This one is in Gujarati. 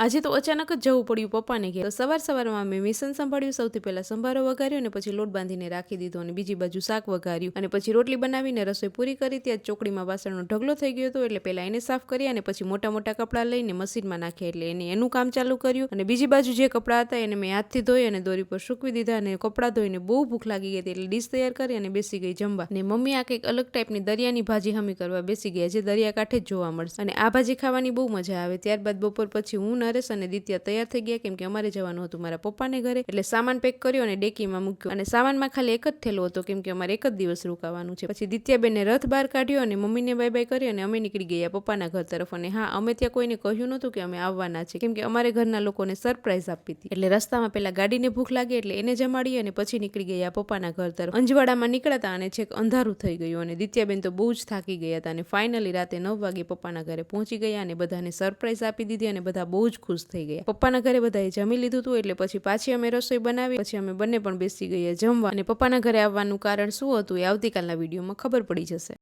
આજે તો અચાનક જ જવું પડ્યું પપ્પાને કે સવાર સવારમાં મેં મિશન સંભાળ્યું. સૌથી પહેલા સંભારો વઘાર્યો અને પછી લોટ બાંધીને રાખી દીધો અને બીજી બાજુ શાક વઘાર્યું. અને પછી રોટલી બનાવીને રસોઈ પૂરી કરી. ત્યાં ચોકડીમાં વાસણનો ઢગલો થઈ ગયો હતો એટલે પહેલા એને સાફ કર્યા અને પછી મોટા મોટા કપડાં લઈને મશીનમાં નાખ્યા એટલે એને એનું કામ ચાલુ કર્યું. અને બીજી બાજુ જે કપડાં હતા એને મેં હાથથી ધોઈ અને દોરી પર સૂકવી દીધા અને કપડાં ધોઈને બહુ ભૂખ લાગી ગઈ હતી એટલે ડીશ તૈયાર કરી અને બેસી ગઈ જમવા. અને મમ્મી આ કંઈક અલગ ટાઈપની દરિયાની ભાજી હમી કરવા બેસી ગયા. જે દરિયાકાંઠે જ જોવા મળશે. અને આ ભાજી ખાવાની બહુ મજા આવે. ત્યારબાદ બપોર પછી હું નરેશ અને દિત્યા તૈયાર થઈ ગયા, કેમ કે અમારે જવાનું હતું મારા પપ્પાને ઘરે. એટલે સામાન પેક કર્યો અને ડેકીમાં મૂક્યો. અને સામાનમાં ખાલી એક જ થેલો હતો, કેમ કે અમારે એક જ દિવસ રોકાવાનું છે. પછી દિત્યાબેને રથ બહાર કાઢ્યો અને મમ્મીને બાય બાય કરી અને અમે નીકળી ગયા પપ્પાના ઘર તરફ. અને હા, અમે ત્યાં કોઈને કહ્યું નહોતું કે અમે આવવાના છે, કેમ કે અમારે ઘરના લોકોને સરપ્રાઈઝ આપી હતી. એટલે રસ્તામાં પેલા ગાડીને ભૂખ લાગી, એટલે એને જમાડી અને પછી નીકળી ગયા પપ્પાના ઘર તરફ. અંજવાડામાં નીકળ્યા અને છેક અંધારું થઈ ગયું અને દિત્યાબેન તો બહુ જ થાકી ગયા હતા અને ફાઇનલી રાતે નવ વાગે પપ્પાના ઘરે પહોંચી ગયા અને બધાને સરપ્રાઈઝ આપી દીધી અને બધા બહુ ખુશ થઈ ગયા. પપ્પાના ઘરે બધાએ જમી લીધું હતું એટલે પછી પાછી અમે રસોઈ બનાવી, પછી અમે બંને પણ બેસી ગયા જમવા. અને પપ્પાના ઘરે આવવાનું કારણ શું હતું એ આવતીકાલના વિડીયોમાં ખબર પડી જશે.